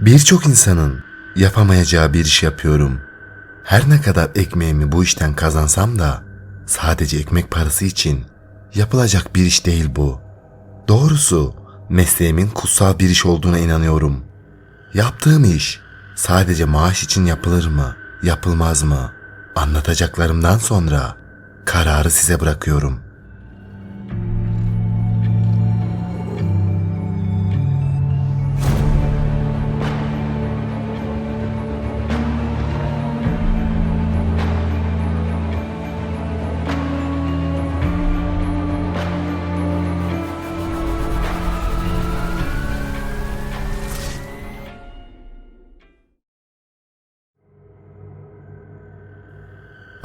Birçok insanın yapamayacağı bir iş yapıyorum. Her ne kadar ekmeğimi bu işten kazansam da sadece ekmek parası için yapılacak bir iş değil bu. Doğrusu mesleğimin kutsal bir iş olduğuna inanıyorum. Yaptığım iş sadece maaş için yapılır mı, yapılmaz mı? Anlatacaklarımdan sonra kararı size bırakıyorum.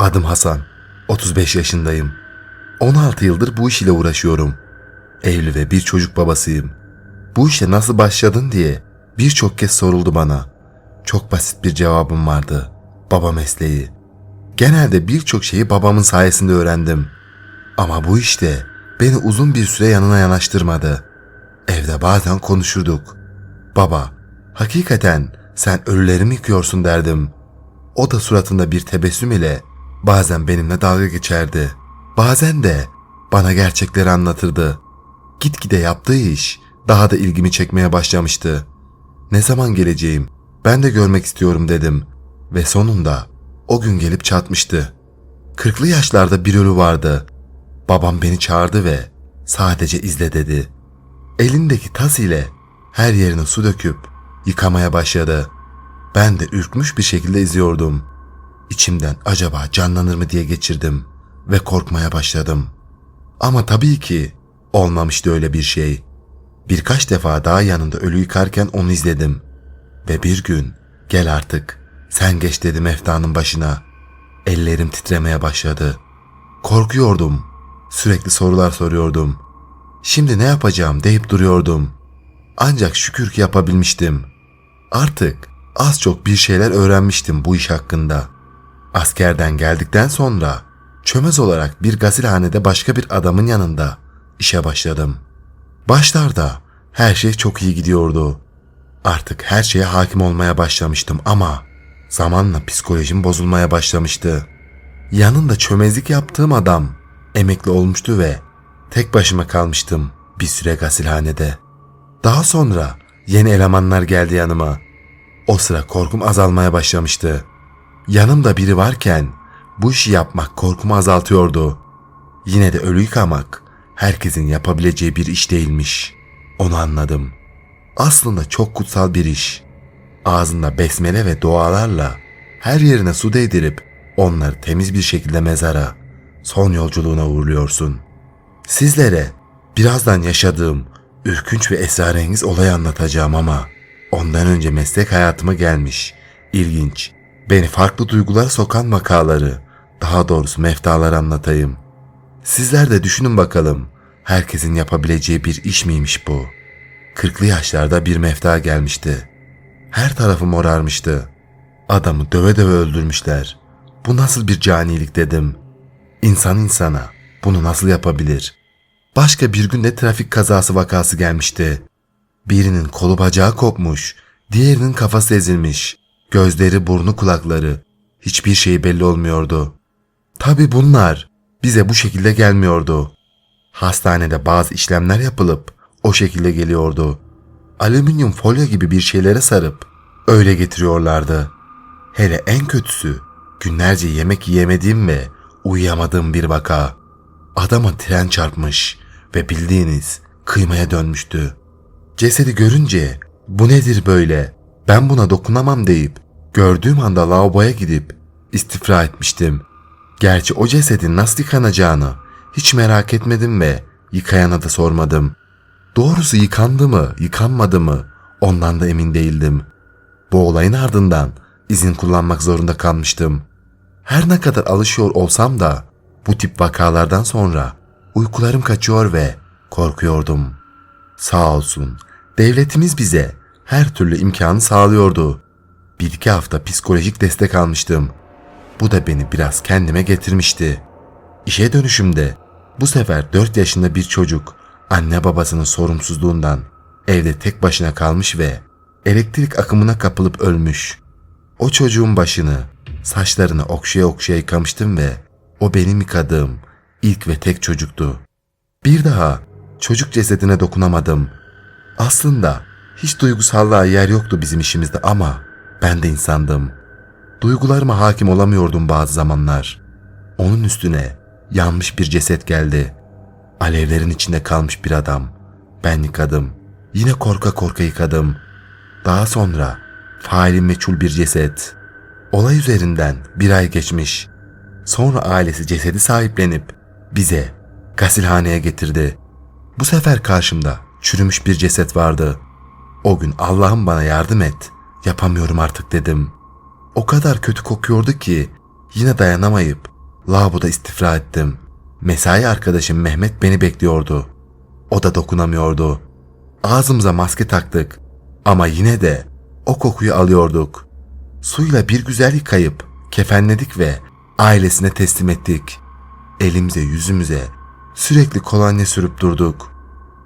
Adım Hasan. 35 yaşındayım. 16 yıldır bu iş ile uğraşıyorum. Evli ve bir çocuk babasıyım. Bu işe nasıl başladın diye birçok kez soruldu bana. Çok basit bir cevabım vardı. Baba mesleği. Genelde birçok şeyi babamın sayesinde öğrendim. Ama bu işte beni uzun bir süre yanına yanaştırmadı. Evde bazen konuşurduk. Baba, hakikaten sen ölüleri mi yıkıyorsun derdim. O da suratında bir tebessüm ile bazen benimle dalga geçerdi. Bazen de bana gerçekleri anlatırdı. Gitgide yaptığı iş daha da ilgimi çekmeye başlamıştı. Ne zaman geleceğim? Ben de görmek istiyorum dedim. Ve sonunda o gün gelip çatmıştı. Kırklı yaşlarda bir ölü vardı. Babam beni çağırdı ve sadece izle dedi. Elindeki tas ile her yerine su döküp yıkamaya başladı. Ben de ürkmüş bir şekilde izliyordum. İçimden acaba canlanır mı diye geçirdim ve korkmaya başladım. Ama tabii ki olmamıştı öyle bir şey. Birkaç defa daha yanında ölü yıkarken onu izledim. Ve bir gün gel artık sen geç dedim meftanın başına. Ellerim titremeye başladı. Korkuyordum. Sürekli sorular soruyordum. Şimdi ne yapacağım deyip duruyordum. Ancak şükür ki yapabilmiştim. Artık az çok bir şeyler öğrenmiştim bu iş hakkında. Askerden geldikten sonra çömez olarak bir gasilhanede başka bir adamın yanında işe başladım. Başlarda her şey çok iyi gidiyordu. Artık her şeye hakim olmaya başlamıştım ama zamanla psikolojim bozulmaya başlamıştı. Yanında çömezlik yaptığım adam emekli olmuştu ve tek başıma kalmıştım bir süre gasilhanede. Daha sonra yeni elemanlar geldi yanıma. O sıra korkum azalmaya başlamıştı. Yanımda biri varken bu işi yapmak korkumu azaltıyordu. Yine de ölü yıkamak herkesin yapabileceği bir iş değilmiş. Onu anladım. Aslında çok kutsal bir iş. Ağzında besmele ve dualarla her yerine su değdirip onları temiz bir şekilde mezara, son yolculuğuna uğurluyorsun. Sizlere birazdan yaşadığım ürkünç ve esrarengiz olayı anlatacağım ama ondan önce meslek hayatıma gelmiş, ilginç, beni farklı duygulara sokan vakaları, daha doğrusu meftaları anlatayım. Sizler de düşünün bakalım, herkesin yapabileceği bir iş miymiş bu? Kırklı yaşlarda bir mefta gelmişti. Her tarafı morarmıştı. Adamı döve döve öldürmüşler. Bu nasıl bir canilik dedim. İnsan insana bunu nasıl yapabilir? Başka bir günde trafik kazası vakası gelmişti. Birinin kolu bacağı kopmuş, diğerinin kafası ezilmiş. Gözleri, burnu, kulakları. Hiçbir şey belli olmuyordu. Tabi bunlar bize bu şekilde gelmiyordu. Hastanede bazı işlemler yapılıp o şekilde geliyordu. Alüminyum folyo gibi bir şeylere sarıp öyle getiriyorlardı. Hele en kötüsü günlerce yemek yiyemediğim ve uyuyamadığım bir vaka. Adama tren çarpmış ve bildiğiniz kıymaya dönmüştü. Cesedi görünce bu nedir böyle ben buna dokunamam deyip gördüğüm anda lavaboya gidip istifra etmiştim. Gerçi o cesedin nasıl yıkanacağını hiç merak etmedim ve yıkayana da sormadım. Doğrusu yıkandı mı, yıkanmadı mı ondan da emin değildim. Bu olayın ardından izin kullanmak zorunda kalmıştım. Her ne kadar alışıyor olsam da bu tip vakalardan sonra uykularım kaçıyor ve korkuyordum. Sağ olsun devletimiz bize her türlü imkanı sağlıyordu. Bir iki hafta psikolojik destek almıştım. Bu da beni biraz kendime getirmişti. İşe dönüşümde bu sefer 4 yaşında bir çocuk anne babasının sorumsuzluğundan evde tek başına kalmış ve elektrik akımına kapılıp ölmüş. O çocuğun başını, saçlarını okşaya okşaya yıkamıştım ve o benim yıkadığım ilk ve tek çocuktu. Bir daha çocuk cesedine dokunamadım. Aslında hiç duygusallığa yer yoktu bizim işimizde ama ben de insandım. Duygularıma hakim olamıyordum bazı zamanlar. Onun üstüne yanmış bir ceset geldi. Alevlerin içinde kalmış bir adam. Ben yıkadım. Yine korka korka yıkadım. Daha sonra faili meçhul bir ceset. Olay üzerinden bir ay geçmiş. Sonra ailesi cesedi sahiplenip bize gasilhaneye getirdi. Bu sefer karşımda çürümüş bir ceset vardı. O gün Allah'ım bana yardım et. Yapamıyorum artık dedim. O kadar kötü kokuyordu ki yine dayanamayıp lavaboda istifra ettim. Mesai arkadaşım Mehmet beni bekliyordu. O da dokunamıyordu. Ağzımıza maske taktık ama yine de o kokuyu alıyorduk. Suyla bir güzel yıkayıp kefenledik ve ailesine teslim ettik. Elimize yüzümüze sürekli kolonya sürüp durduk.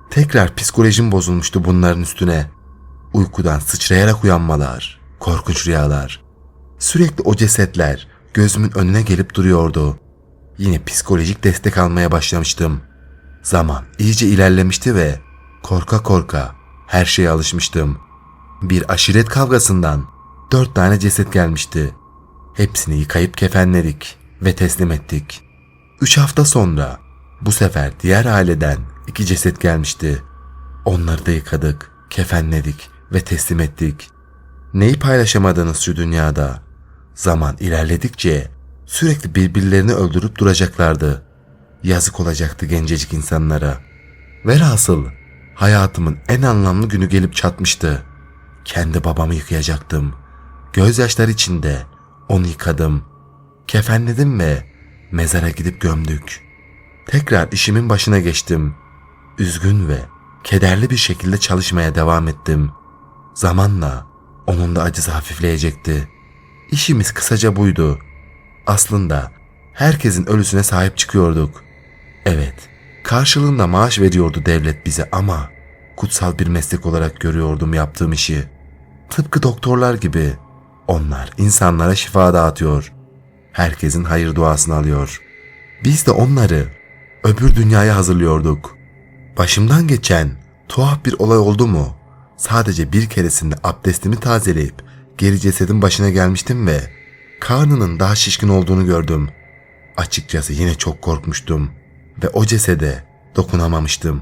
Tekrar psikolojim bozulmuştu bunların üstüne. Uykudan sıçrayarak uyanmalar, korkunç rüyalar. Sürekli o cesetler gözümün önüne gelip duruyordu. Yine psikolojik destek almaya başlamıştım. Zaman iyice ilerlemişti ve korka korka her şeye alışmıştım. Bir aşiret kavgasından dört tane ceset gelmişti. Hepsini yıkayıp kefenledik ve teslim ettik. Üç hafta sonra bu sefer diğer aileden iki ceset gelmişti. Onları da yıkadık, kefenledik ve teslim ettik. Neyi paylaşamadınız şu dünyada? Zaman ilerledikçe sürekli birbirlerini öldürüp duracaklardı. Yazık olacaktı gencecik insanlara. Velhasıl hayatımın en anlamlı günü gelip çatmıştı. Kendi babamı yıkayacaktım. Gözyaşlar içinde onu yıkadım. Kefenledim ve mezara gidip gömdük. Tekrar işimin başına geçtim. Üzgün ve kederli bir şekilde çalışmaya devam ettim. Zamanla onun da acısı hafifleyecekti. İşimiz kısaca buydu. Aslında herkesin ölüsüne sahip çıkıyorduk. Evet, karşılığında maaş veriyordu devlet bize ama kutsal bir meslek olarak görüyordum yaptığım işi. Tıpkı doktorlar gibi onlar insanlara şifa dağıtıyor. Herkesin hayır duasını alıyor. Biz de onları öbür dünyaya hazırlıyorduk. Başımdan geçen tuhaf bir olay oldu mu? Sadece bir keresinde abdestimi tazeleyip geri cesedin başına gelmiştim ve karnının daha şişkin olduğunu gördüm. Açıkçası yine çok korkmuştum ve o cesede dokunamamıştım.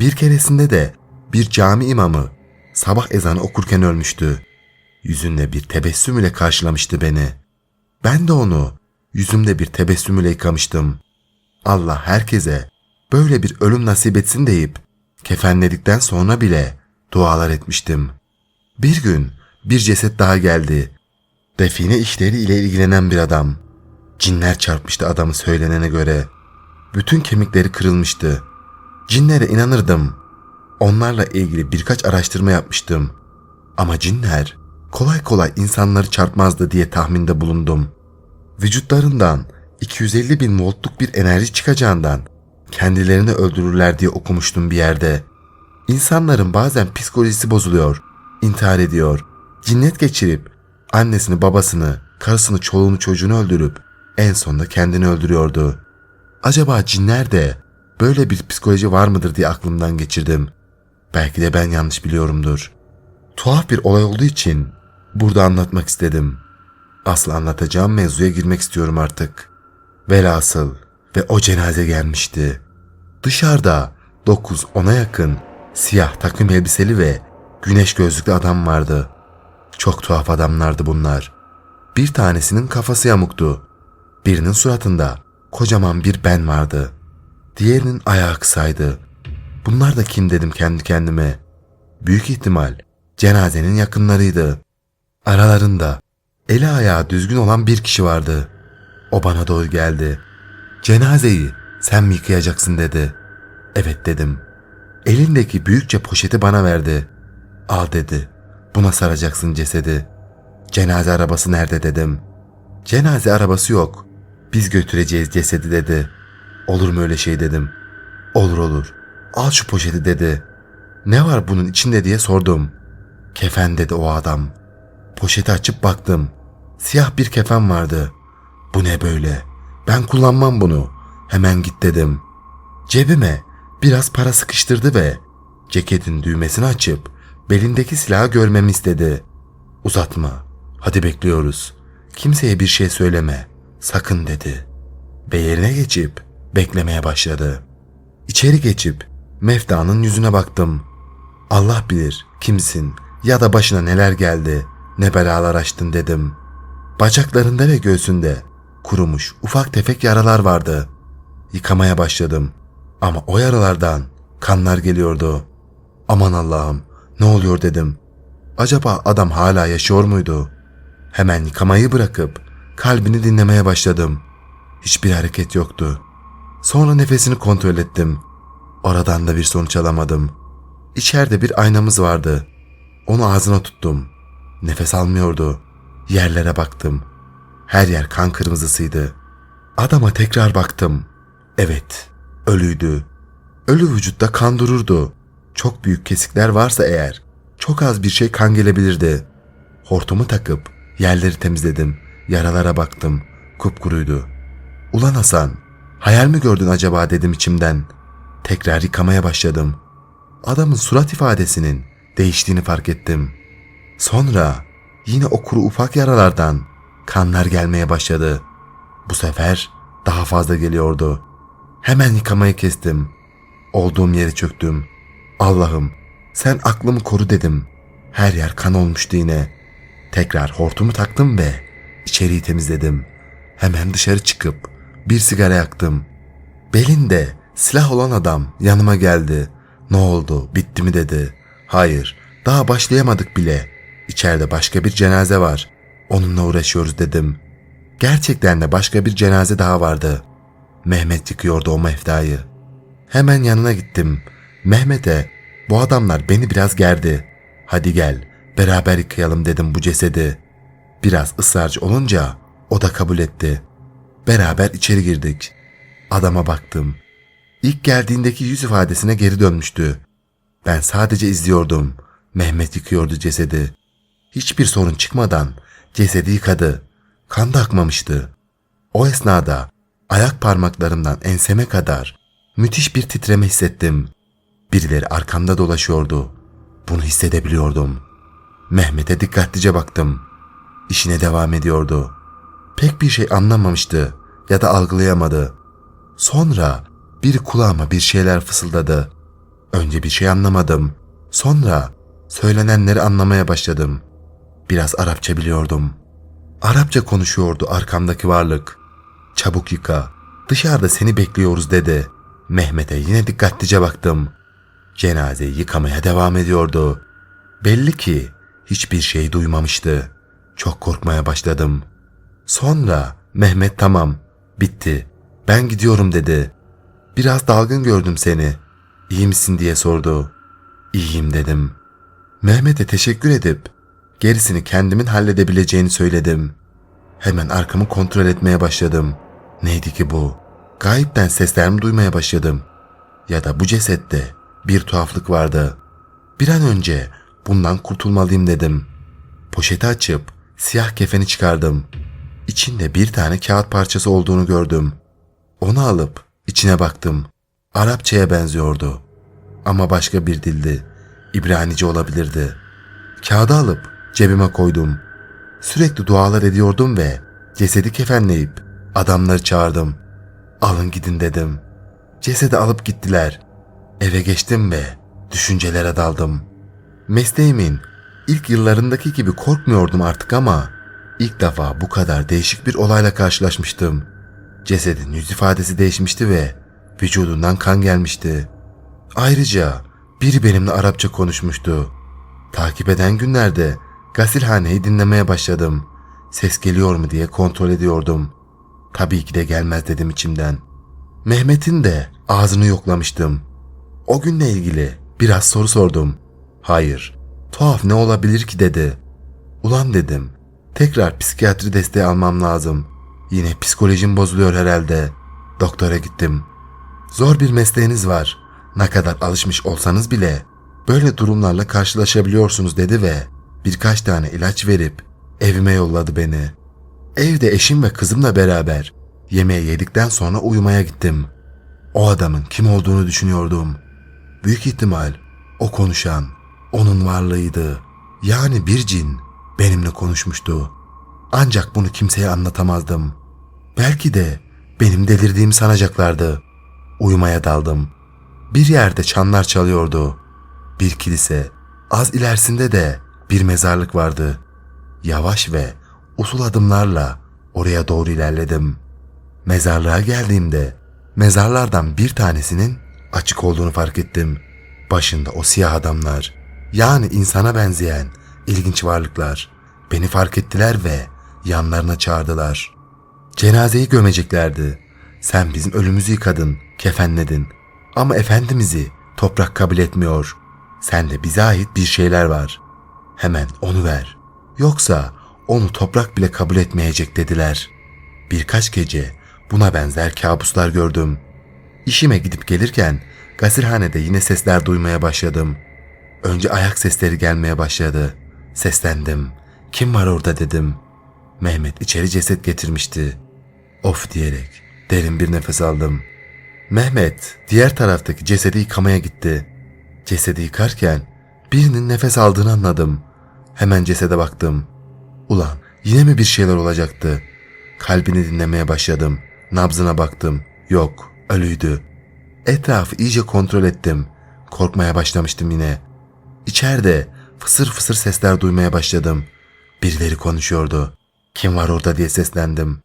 Bir keresinde de bir cami imamı sabah ezanı okurken ölmüştü. Yüzünde bir tebessüm ile karşılamıştı beni. Ben de onu yüzümde bir tebessüm ile yıkamıştım. Allah herkese böyle bir ölüm nasip etsin deyip kefenledikten sonra bile dualar etmiştim. Bir gün bir ceset daha geldi. Define işleri ile ilgilenen bir adam. Cinler çarpmıştı adamı söylenene göre. Bütün kemikleri kırılmıştı. Cinlere inanırdım. Onlarla ilgili birkaç araştırma yapmıştım. Ama cinler kolay kolay insanları çarpmazdı diye tahminde bulundum. Vücutlarından 250 bin voltluk bir enerji çıkacağından kendilerini öldürürler diye okumuştum bir yerde. İnsanların bazen psikolojisi bozuluyor, intihar ediyor, cinnet geçirip annesini babasını, karısını çoluğunu çocuğunu öldürüp en sonunda kendini öldürüyordu. Acaba cinler de böyle bir psikoloji var mıdır diye aklımdan geçirdim. Belki de ben yanlış biliyorumdur. Tuhaf bir olay olduğu için burada anlatmak istedim. Asıl anlatacağım mevzuya girmek istiyorum artık. Velhasıl ve o cenaze gelmişti. Dışarıda 9-10'a yakın siyah takım elbiseli ve güneş gözlüklü adam vardı. Çok tuhaf adamlardı bunlar. Bir tanesinin kafası yamuktu. Birinin suratında kocaman bir ben vardı. Diğerinin ayağı kısaydı. Bunlar da kim dedim kendi kendime. Büyük ihtimal cenazenin yakınlarıydı. Aralarında eli ayağı düzgün olan bir kişi vardı. O bana doğru geldi. Cenazeyi sen mi yıkayacaksın dedi. Evet dedim. Elindeki büyükçe poşeti bana verdi. Al dedi. Buna saracaksın cesedi. Cenaze arabası nerede dedim. Cenaze arabası yok. Biz götüreceğiz cesedi dedi. Olur mu öyle şey dedim. Olur olur. Al şu poşeti dedi. Ne var bunun içinde diye sordum. Kefen dedi o adam. Poşeti açıp baktım. Siyah bir kefen vardı. Bu ne böyle? Ben kullanmam bunu. Hemen git dedim. Cebime biraz para sıkıştırdı ve ceketin düğmesini açıp belindeki silahı görmemi istedi. Uzatma. Hadi bekliyoruz. Kimseye bir şey söyleme. Sakın dedi. Ve yerine geçip beklemeye başladı. İçeri geçip Mefta'nın yüzüne baktım. Allah bilir kimsin ya da başına neler geldi, ne belalar açtın dedim. Bacaklarında ve göğsünde kurumuş ufak tefek yaralar vardı. Yıkamaya başladım ama o yaralardan kanlar geliyordu. Aman Allah'ım ne oluyor dedim. Acaba adam hala yaşıyor muydu? Hemen yıkamayı bırakıp kalbini dinlemeye başladım. Hiçbir hareket yoktu. Sonra nefesini kontrol ettim. Oradan da bir sonuç alamadım. İçeride bir aynamız vardı. Onu ağzına tuttum. Nefes almıyordu. Yerlere baktım. Her yer kan kırmızısıydı. Adama tekrar baktım. Evet, ölüydü. Ölü vücutta kan dururdu. Çok büyük kesikler varsa eğer, çok az bir şey kan gelebilirdi. Hortumu takıp yerleri temizledim. Yaralara baktım. Kupkuruydu. Ulan Hasan, hayal mi gördün acaba dedim içimden. Tekrar yıkamaya başladım. Adamın surat ifadesinin değiştiğini fark ettim. Sonra yine o kuru ufak yaralardan kanlar gelmeye başladı. Bu sefer daha fazla geliyordu. Hemen yıkamayı kestim. Olduğum yere çöktüm. Allah'ım sen aklımı koru dedim. Her yer kan olmuştu yine. Tekrar hortumu taktım ve içeriği temizledim. Hemen dışarı çıkıp bir sigara yaktım. Belinde silah olan adam yanıma geldi. Ne oldu bitti mi dedi. Hayır daha başlayamadık bile. İçeride başka bir cenaze var. Onunla uğraşıyoruz dedim. Gerçekten de başka bir cenaze daha vardı. Mehmet yıkıyordu o meftayı. Hemen yanına gittim. Mehmet'e bu adamlar beni biraz gerdi. Hadi gel beraber yıkayalım dedim bu cesedi. Biraz ısrarcı olunca o da kabul etti. Beraber içeri girdik. Adama baktım. İlk geldiğindeki yüz ifadesine geri dönmüştü. Ben sadece izliyordum. Mehmet yıkıyordu cesedi. Hiçbir sorun çıkmadan cesedi yıkadı. Kan da akmamıştı. O esnada ayak parmaklarımdan enseme kadar müthiş bir titreme hissettim. Birileri arkamda dolaşıyordu. Bunu hissedebiliyordum. Mehmet'e dikkatlice baktım. İşine devam ediyordu. Pek bir şey anlamamıştı ya da algılayamadı. Sonra biri kulağıma bir şeyler fısıldadı. Önce bir şey anlamadım. Sonra söylenenleri anlamaya başladım. Biraz Arapça biliyordum. Arapça konuşuyordu arkamdaki varlık. Çabuk yıka. Dışarıda seni bekliyoruz dedi. Mehmet'e yine dikkatlice baktım. Cenazeyi yıkamaya devam ediyordu. Belli ki hiçbir şey duymamıştı. Çok korkmaya başladım. Sonra Mehmet tamam, bitti. Ben gidiyorum dedi. Biraz dalgın gördüm seni. İyi misin diye sordu. İyiyim dedim. Mehmet'e teşekkür edip gerisini kendimin halledebileceğini söyledim. Hemen arkamı kontrol etmeye başladım. Neydi ki bu? Gayipten sesler mi duymaya başladım? Ya da bu cesette bir tuhaflık vardı. Bir an önce bundan kurtulmalıyım dedim. Poşeti açıp siyah kefeni çıkardım. İçinde bir tane kağıt parçası olduğunu gördüm. Onu alıp içine baktım. Arapçaya benziyordu. Ama başka bir dildi. İbranice olabilirdi. Kağıdı alıp cebime koydum. Sürekli dualar ediyordum ve cesedi kefenleyip adamları çağırdım. Alın gidin dedim. Cesedi alıp gittiler. Eve geçtim ve düşüncelere daldım. Mesleğimin ilk yıllarındaki gibi korkmuyordum artık ama ilk defa bu kadar değişik bir olayla karşılaşmıştım. Cesedin yüz ifadesi değişmişti ve vücudundan kan gelmişti. Ayrıca biri benimle Arapça konuşmuştu. Takip eden günlerde gasilhaneyi dinlemeye başladım. Ses geliyor mu diye kontrol ediyordum. Tabii ki de gelmez dedim içimden. Mehmet'in de ağzını yoklamıştım. O günle ilgili biraz soru sordum. Hayır, tuhaf ne olabilir ki dedi. Ulan dedim, tekrar psikiyatri desteği almam lazım. Yine psikolojim bozuluyor herhalde. Doktora gittim. Zor bir mesleğiniz var. Ne kadar alışmış olsanız bile böyle durumlarla karşılaşabiliyorsunuz dedi ve birkaç tane ilaç verip evime yolladı beni. Evde eşim ve kızımla beraber yemeği yedikten sonra uyumaya gittim. O adamın kim olduğunu düşünüyordum. Büyük ihtimal o konuşan onun varlığıydı. Yani bir cin benimle konuşmuştu. Ancak bunu kimseye anlatamazdım. Belki de benim delirdiğimi sanacaklardı. Uyumaya daldım. Bir yerde çanlar çalıyordu. Bir kilise, az ilerisinde de bir mezarlık vardı. Yavaş ve usul adımlarla oraya doğru ilerledim. Mezarlığa geldiğimde mezarlardan bir tanesinin açık olduğunu fark ettim. Başında o siyah adamlar, yani insana benzeyen ilginç varlıklar beni fark ettiler ve yanlarına çağırdılar. Cenazeyi gömeceklerdi. Sen bizim ölümümüzü yıkadın, kefenledin. Ama Efendimiz'i toprak kabul etmiyor. Sende bize ait bir şeyler var. Hemen onu ver. Yoksa onu toprak bile kabul etmeyecek dediler. Birkaç gece buna benzer kabuslar gördüm. İşime gidip gelirken gasilhanede yine sesler duymaya başladım. Önce ayak sesleri gelmeye başladı. Seslendim. Kim var orada dedim. Mehmet içeri ceset getirmişti. Of diyerek derin bir nefes aldım. Mehmet diğer taraftaki cesedi yıkamaya gitti. Cesedi yıkarken birinin nefes aldığını anladım. Hemen cesede baktım. Ulan yine mi bir şeyler olacaktı? Kalbini dinlemeye başladım. Nabzına baktım. Yok, ölüydü. Etrafı iyice kontrol ettim. Korkmaya başlamıştım yine. İçeride fısır fısır sesler duymaya başladım. Birileri konuşuyordu. Kim var orada diye seslendim.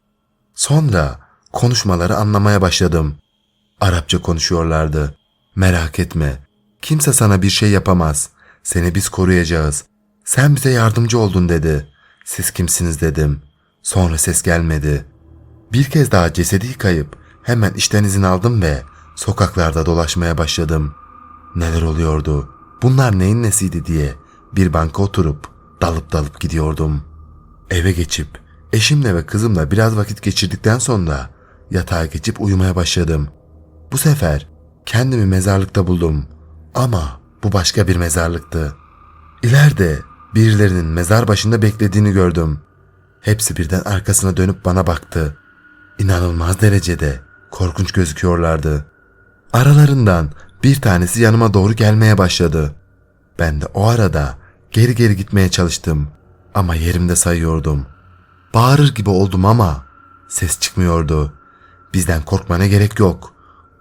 Sonra konuşmaları anlamaya başladım. Arapça konuşuyorlardı. Merak etme. Kimse sana bir şey yapamaz. Seni biz koruyacağız. Sen bize yardımcı oldun dedi. Siz kimsiniz dedim. Sonra ses gelmedi. Bir kez daha cesedi yıkayıp hemen işten izin aldım ve sokaklarda dolaşmaya başladım. Neler oluyordu? Bunlar neyin nesiydi diye bir banka oturup dalıp dalıp gidiyordum. Eve geçip eşimle ve kızımla biraz vakit geçirdikten sonra yatağa geçip uyumaya başladım. Bu sefer kendimi mezarlıkta buldum. Ama bu başka bir mezarlıktı. İleride birilerinin mezar başında beklediğini gördüm. Hepsi birden arkasına dönüp bana baktı. İnanılmaz derecede korkunç gözüküyorlardı. Aralarından bir tanesi yanıma doğru gelmeye başladı. Ben de o arada geri geri gitmeye çalıştım ama yerimde sayıyordum. Bağırır gibi oldum ama ses çıkmıyordu. Bizden korkmana gerek yok.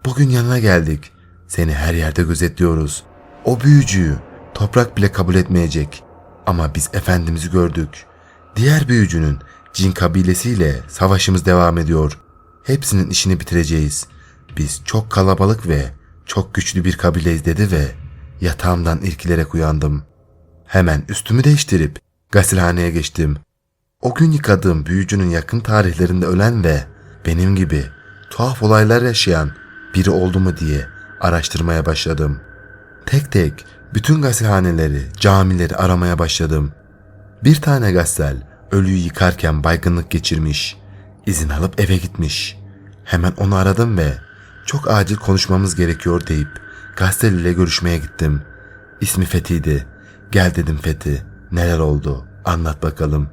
Bugün yanına geldik. Seni her yerde gözetliyoruz. O büyücüyü toprak bile kabul etmeyecek. Ama biz Efendimiz'i gördük. Diğer büyücünün cin kabilesiyle savaşımız devam ediyor. Hepsinin işini bitireceğiz. Biz çok kalabalık ve çok güçlü bir kabileyiz dedi ve yatağımdan irkilerek uyandım. Hemen üstümü değiştirip gasilhaneye geçtim. O gün yıkadığım büyücünün yakın tarihlerinde ölen ve benim gibi tuhaf olaylar yaşayan biri oldu mu diye araştırmaya başladım. Tek tek bütün gasilhaneleri, camileri aramaya başladım. Bir tane gazel ölüyü yıkarken baygınlık geçirmiş. İzin alıp eve gitmiş. Hemen onu aradım ve çok acil konuşmamız gerekiyor deyip gazel ile görüşmeye gittim. İsmi Fethi'ydi. Gel dedim Fethi. Neler oldu? Anlat bakalım.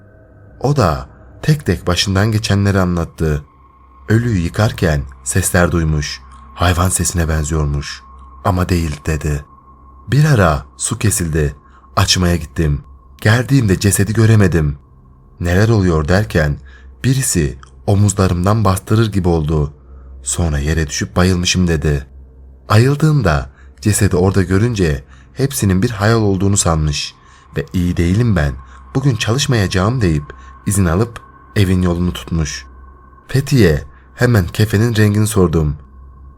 O da tek tek başından geçenleri anlattı. Ölüyü yıkarken sesler duymuş. Hayvan sesine benziyormuş. Ama değil dedi. Bir ara su kesildi. Açmaya gittim. Geldiğimde cesedi göremedim. Neler oluyor derken birisi omuzlarımdan bastırır gibi oldu. Sonra yere düşüp bayılmışım dedi. Ayıldığımda cesedi orada görünce hepsinin bir hayal olduğunu sanmış ve iyi değilim ben bugün çalışmayacağım deyip izin alıp evin yolunu tutmuş. Fethiye hemen kefenin rengini sordum.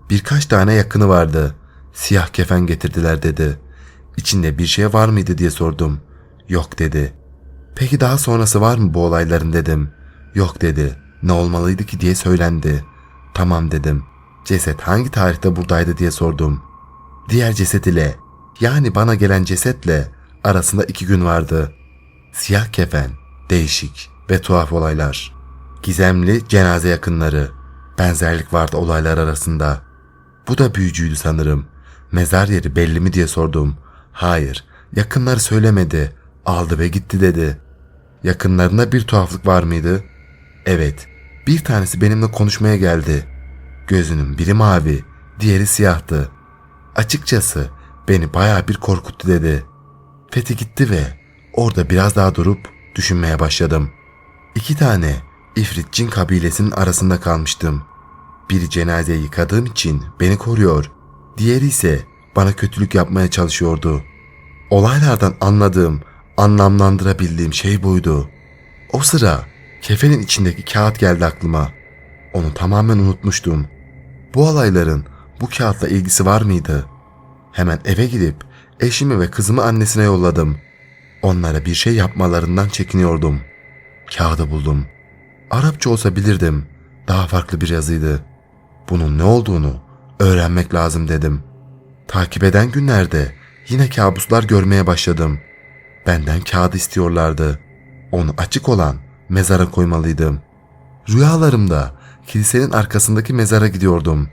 Birkaç tane yakını vardı. Siyah kefen getirdiler dedi. İçinde bir şey var mıydı diye sordum. Yok dedi. Peki daha sonrası var mı bu olayların dedim. Yok dedi. Ne olmalıydı ki diye söylendi. Tamam dedim. Ceset hangi tarihte buradaydı diye sordum. Diğer ceset ile yani bana gelen cesetle arasında iki gün vardı. Siyah kefen, değişik ve tuhaf olaylar. Gizemli cenaze yakınları. Benzerlik vardı olaylar arasında. Bu da büyücüydü sanırım. Mezar yeri belli mi diye sordum. Hayır, yakınları söylemedi. Aldı ve gitti dedi. Yakınlarında bir tuhaflık var mıydı? Evet, bir tanesi benimle konuşmaya geldi. Gözünün biri mavi, diğeri siyahtı. Açıkçası beni bayağı bir korkuttu dedi. Fethi gitti ve orada biraz daha durup düşünmeye başladım. İki tane İfrit cin kabilesinin arasında kalmıştım. Biri cenazeyi yıkadığım için beni koruyor. Diğeri ise bana kötülük yapmaya çalışıyordu. Olaylardan anladığım, anlamlandırabildiğim şey buydu. O sıra kefenin içindeki kağıt geldi aklıma. Onu tamamen unutmuştum. Bu olayların bu kağıtla ilgisi var mıydı? Hemen eve gidip eşimi ve kızımı annesine yolladım. Onlara bir şey yapmalarından çekiniyordum. Kağıdı buldum. Arapça olsa bilirdim. Daha farklı bir yazıydı. Bunun ne olduğunu öğrenmek lazım dedim. Takip eden günlerde yine kabuslar görmeye başladım. Benden kağıdı istiyorlardı. Onu açık olan mezara koymalıydım. Rüyalarımda kilisenin arkasındaki mezara gidiyordum.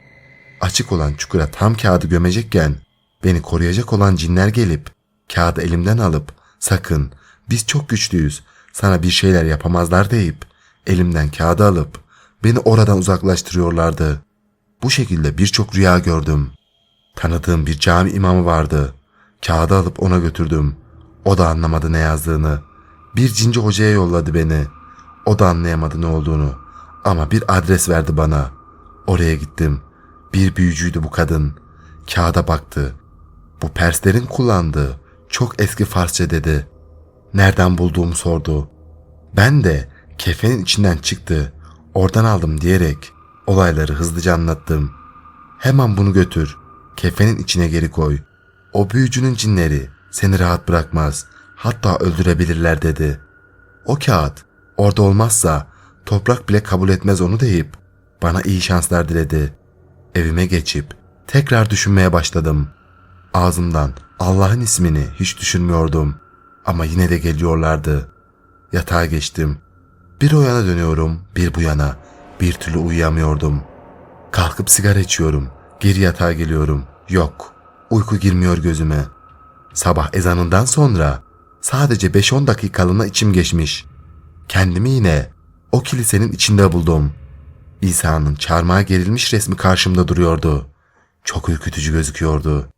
Açık olan çukura tam kağıdı gömecekken beni koruyacak olan cinler gelip kağıdı elimden alıp sakın biz çok güçlüyüz sana bir şeyler yapamazlar deyip elimden kağıdı alıp beni oradan uzaklaştırıyorlardı. Bu şekilde birçok rüya gördüm. Tanıdığım bir cami imamı vardı. Kağıdı alıp ona götürdüm. O da anlamadı ne yazdığını. Bir cinci hocaya yolladı beni. O da anlayamadı ne olduğunu. Ama bir adres verdi bana. Oraya gittim. Bir büyücüydü bu kadın. Kağıda baktı. Bu Perslerin kullandığı çok eski Farsça dedi. Nereden bulduğumu sordu. Ben de kefenin içinden çıktı. Oradan aldım diyerek olayları hızlıca anlattım. Hemen bunu götür. Kefenin içine geri koy. O büyücünün cinleri seni rahat bırakmaz. Hatta öldürebilirler dedi. O kağıt orada olmazsa toprak bile kabul etmez onu deyip bana iyi şanslar diledi. Evime geçip tekrar düşünmeye başladım. Ağzımdan Allah'ın ismini hiç düşünmüyordum. Ama yine de geliyorlardı. Yatağa geçtim. Bir o yana dönüyorum, bir bu yana. Bir türlü uyuyamıyordum. Kalkıp sigara içiyorum. Geri yatağa geliyorum. Yok. Uyku girmiyor gözüme. Sabah ezanından sonra sadece 5-10 dakikalığına içim geçmiş. Kendimi yine o kilisenin içinde buldum. İsa'nın çarmıha gerilmiş resmi karşımda duruyordu. Çok ürkütücü gözüküyordu.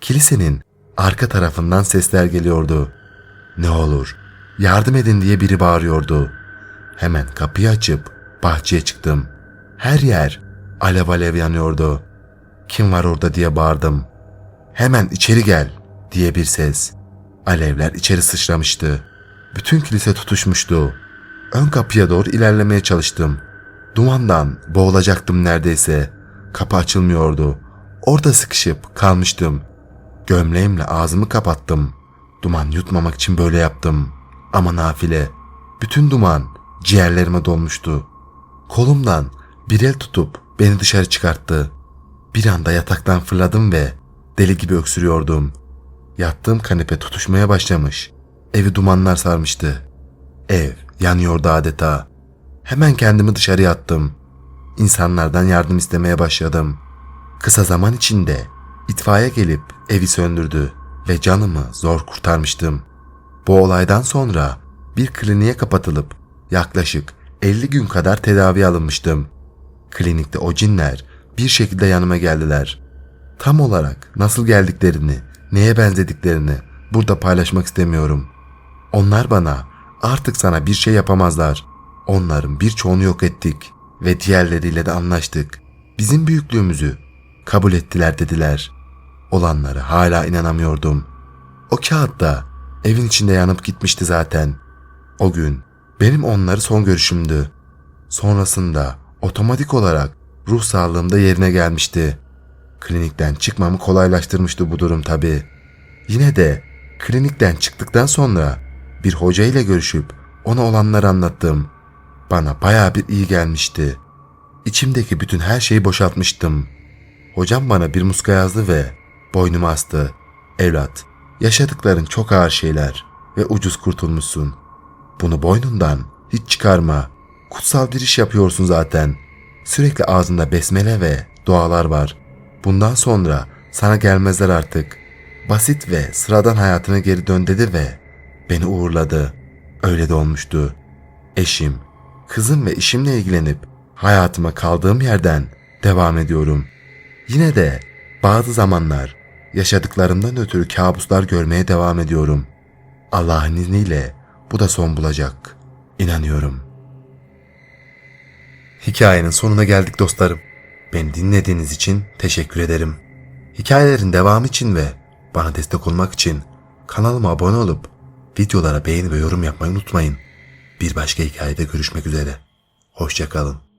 Kilisenin arka tarafından sesler geliyordu. Ne olur yardım edin diye biri bağırıyordu. Hemen kapıyı açıp bahçeye çıktım. Her yer alev alev yanıyordu. Kim var orada diye bağırdım. Hemen içeri gel diye bir ses. Alevler içeri sıçramıştı. Bütün kilise tutuşmuştu. Ön kapıya doğru ilerlemeye çalıştım. Dumandan boğulacaktım neredeyse. Kapı açılmıyordu. Orada sıkışıp kalmıştım. Gömleğimle ağzımı kapattım. Duman yutmamak için böyle yaptım. Ama nafile. Bütün duman ciğerlerime dolmuştu. Kolumdan bir el tutup beni dışarı çıkarttı. Bir anda yataktan fırladım ve deli gibi öksürüyordum. Yattığım kanepe tutuşmaya başlamış. Evi dumanlar sarmıştı. Ev yanıyordu adeta. Hemen kendimi dışarıya attım. İnsanlardan yardım istemeye başladım. Kısa zaman içinde itfaiye gelip evi söndürdü ve canımı zor kurtarmıştım. Bu olaydan sonra bir kliniğe kapatılıp yaklaşık 50 gün kadar tedavi alınmıştım. Klinikte o cinler bir şekilde yanıma geldiler. Tam olarak nasıl geldiklerini, neye benzediklerini burada paylaşmak istemiyorum. Onlar bana artık sana bir şey yapamazlar. Onların birçoğunu yok ettik ve diğerleriyle de anlaştık. Bizim büyüklüğümüzü kabul ettiler dediler. Olanlara hala inanamıyordum. O kağıtta evin içinde yanıp gitmişti zaten. O gün benim onları son görüşümdü. Sonrasında otomatik olarak ruh sağlığım da yerine gelmişti. Klinikten çıkmamı kolaylaştırmıştı bu durum tabii. Yine de klinikten çıktıktan sonra bir hoca ile görüşüp ona olanları anlattım. Bana bayağı bir iyi gelmişti. İçimdeki bütün her şeyi boşaltmıştım. Hocam bana bir muska yazdı ve boynuma astı. Evlat, yaşadıkların çok ağır şeyler ve ucuz kurtulmuşsun. Bunu boynundan hiç çıkarma. Kutsal bir iş yapıyorsun zaten. Sürekli ağzında besmele ve dualar var. Bundan sonra sana gelmezler artık. basit ve sıradan hayatına geri dön dedi ve beni uğurladı. Öyle de olmuştu. Eşim, kızım ve işimle ilgilenip hayatıma kaldığım yerden devam ediyorum. Yine de bazı zamanlar yaşadıklarımdan ötürü kabuslar görmeye devam ediyorum. Allah'ın izniyle bu da son bulacak. İnanıyorum. Hikayenin sonuna geldik dostlarım. Beni dinlediğiniz için teşekkür ederim. Hikayelerin devamı için ve bana destek olmak için kanalıma abone olup videolara beğeni ve yorum yapmayı unutmayın. Bir başka hikayede görüşmek üzere. Hoşçakalın.